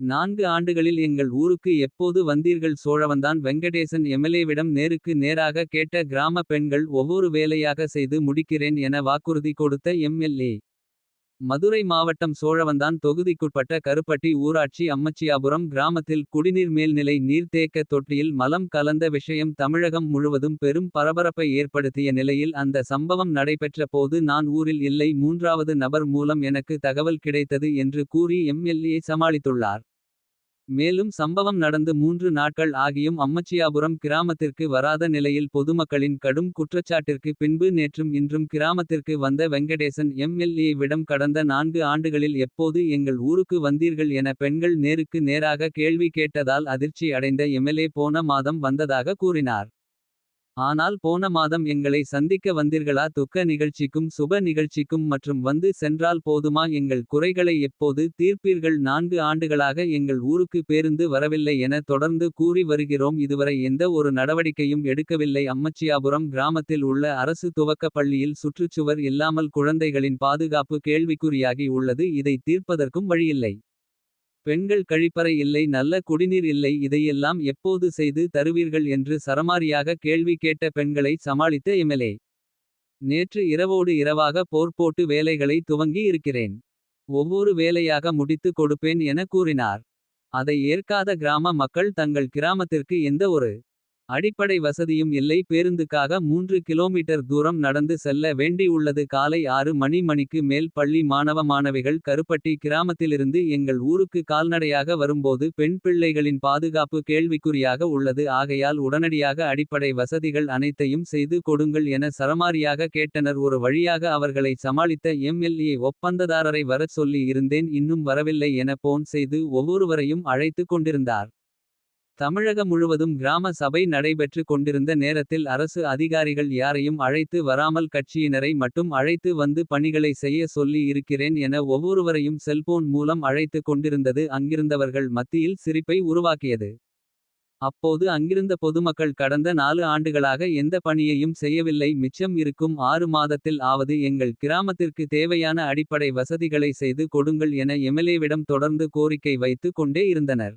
நான்கு ஆண்டுகளில் எங்கள் ஊருக்கு எப்போது வந்தீர்கள் சோழவந்தான் வெங்கடேசன் எம்எல்ஏவிடம் நேருக்கு நேராக கேட்ட கிராம பெண்கள் ஒவ்வொரு வேலையாக செய்து முடிக்கிறேன் என வாக்குறுதி கொடுத்த எம்எல்ஏ. மதுரை மாவட்டம் சோழவந்தான் தொகுதிக்குட்பட்ட கருப்பட்டி ஊராட்சி அம்மச்சியாபுரம் கிராமத்தில் குடிநீர் மேல்நிலை நீர்த்தேக்க தொட்டியில் மலம் கலந்த விஷயம் தமிழகம் முழுவதும் பெரும் பரபரப்பை ஏற்படுத்திய நிலையில் அந்த சம்பவம் நடைபெற்ற போது நான் ஊரில் இல்லை மூன்றாவது நபர் மூலம் எனக்கு தகவல் கிடைத்தது என்று கூறி எம்எல்ஏ சமாளித்துள்ளார். மேலும் சம்பவம் நடந்து மூன்று நாட்கள் ஆகியும் அம்மச்சியாபுரம் கிராமத்திற்கு வராத நிலையில் பொதுமக்களின் கடும் குற்றச்சாட்டிற்கு பின்பு நேற்றும் இன்றும் கிராமத்திற்கு வந்த வெங்கடேசன் எம்எல்ஏவிடம் கடந்த நான்கு ஆண்டுகளில் எப்போது எங்கள் ஊருக்கு வந்தீர்கள் என பெண்கள் நேருக்கு நேராக கேள்வி கேட்டதால் அதிர்ச்சி அடைந்த எம்எல்ஏ போன மாதம் வந்ததாக கூறினார். ஆனால் போன மாதம் எங்களை சந்திக்க வந்தீர்களா? துக்க நிகழ்ச்சிக்கும் சுப நிகழ்ச்சிக்கும் மற்றும் வந்து சென்றால் போதுமா? எங்கள் குறைகளை எப்போது தீர்ப்பீர்கள்? நான்கு ஆண்டுகளாக எங்கள் ஊருக்கு பேருந்து வரவில்லை என தொடர்ந்து கூறி வருகிறோம். இதுவரை எந்த ஒரு நடவடிக்கையும் எடுக்கவில்லை. அம்மச்சியாபுரம் கிராமத்தில் உள்ள அரசு துவக்க பள்ளியில் சுற்றுச்சுவர் இல்லாமல் குழந்தைகளின் பாதுகாப்பு கேள்விக்குறியாகி உள்ளது. இதை தீர்ப்பதற்கும் வழியில்லை. பெண்கள் கழிப்பறை இல்லை நல்ல குடிநீர் இல்லை இதையெல்லாம் எப்போது செய்து தருவீர்கள் என்று சரமாரியாக கேள்வி கேட்ட பெண்களை சமாளித்த எம்எல்ஏ. நேற்று இரவோடு இரவாக போர் போட்டு வேலைகளை துவங்கி இருக்கிறேன். ஒவ்வொரு வேலையாக முடித்து கொடுப்பேன் என கூறினார். அதை ஏற்காத கிராம மக்கள் தங்கள் கிராமத்திற்கு எந்த ஒரு. அடிப்படை வசதியும் இல்லை. பேருந்துக்காக மூன்று கிலோமீட்டர் தூரம் நடந்து செல்ல வேண்டி உள்ளது. காலை ஆறு மணி மணிக்கு மேல் பள்ளி மாணவ மாணவிகள் கருப்பட்டி கிராமத்திலிருந்து எங்கள் ஊருக்கு கால்நடையாக வரும்போது பெண் பிள்ளைகளின் பாதுகாப்பு கேள்விக்குறியாக உள்ளது. ஆகையால் உடனடியாக அடிப்படை வசதிகள் அனைத்தையும் செய்து கொடுங்கள் என சரமாரியாக கேட்டனர். ஒரு வழியாக அவர்களை சமாளித்த எம்எல்ஏ ஒப்பந்ததாரரை வரச் சொல்லி இருந்தேன். இன்னும் வரவில்லை என போன் செய்து ஒவ்வொருவரையும் அழைத்து கொண்டிருந்தார். தமிழகம் முழுவதும் கிராம சபை நடைபெற்று கொண்டிருந்த நேரத்தில் அரசு அதிகாரிகள் யாரையும் அழைத்து வராமல் கட்சியினரை மட்டும் அழைத்து வந்து பணிகளை செய்ய சொல்லி இருக்கிறேன் என ஒவ்வொருவரையும் செல்போன் மூலம் அழைத்து கொண்டிருந்தது அங்கிருந்தவர்கள் மத்தியில் சிரிப்பை உருவாக்கியது. அப்போது அங்கிருந்த பொதுமக்கள் கடந்த நாலு ஆண்டுகளாக எந்த பணியையும் செய்யவில்லை மிச்சம் இருக்கும் ஆறு மாதத்தில் ஆவது எங்கள் கிராமத்திற்கு தேவையான அடிப்படை வசதிகளை செய்து கொடுங்கள் என எம்எல்ஏவிடம் தொடர்ந்து கோரிக்கை வைத்து கொண்டே இருந்தனர்.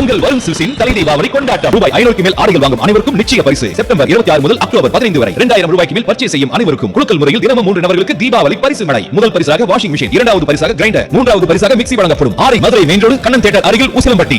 உங்கள் வரும் சில்சின் தலை தீபாவளி கொண்டாட்டம். ரூபாய் ஐநூறுக்கு மேல் ஆடைகள் வாங்கும் அனைவருக்கும் நிச்சய பரிசு. செப்டம்பர் இருபத்தி ஆறு முதல் அக்டோபர் பதினைந்து வரை இரண்டாயிரம் ரூபாய்க்கு மேல் பர்ச்சேஸ் செய்யும் அனைவருக்கும் குழுக்கள் முறையில் தினமும் மூன்று நபர்களுக்கு தீபாவளி பரிசு மழை முதல் பரிசாக வாஷிங் மிஷின் இரண்டாவது பரிசாக கிரைண்டர் மூன்றாவது பரிசாக மிக்சி வழங்கப்படும். ஆரை Madurai main road Kannan theatre அருகில் உசிலம்பட்டி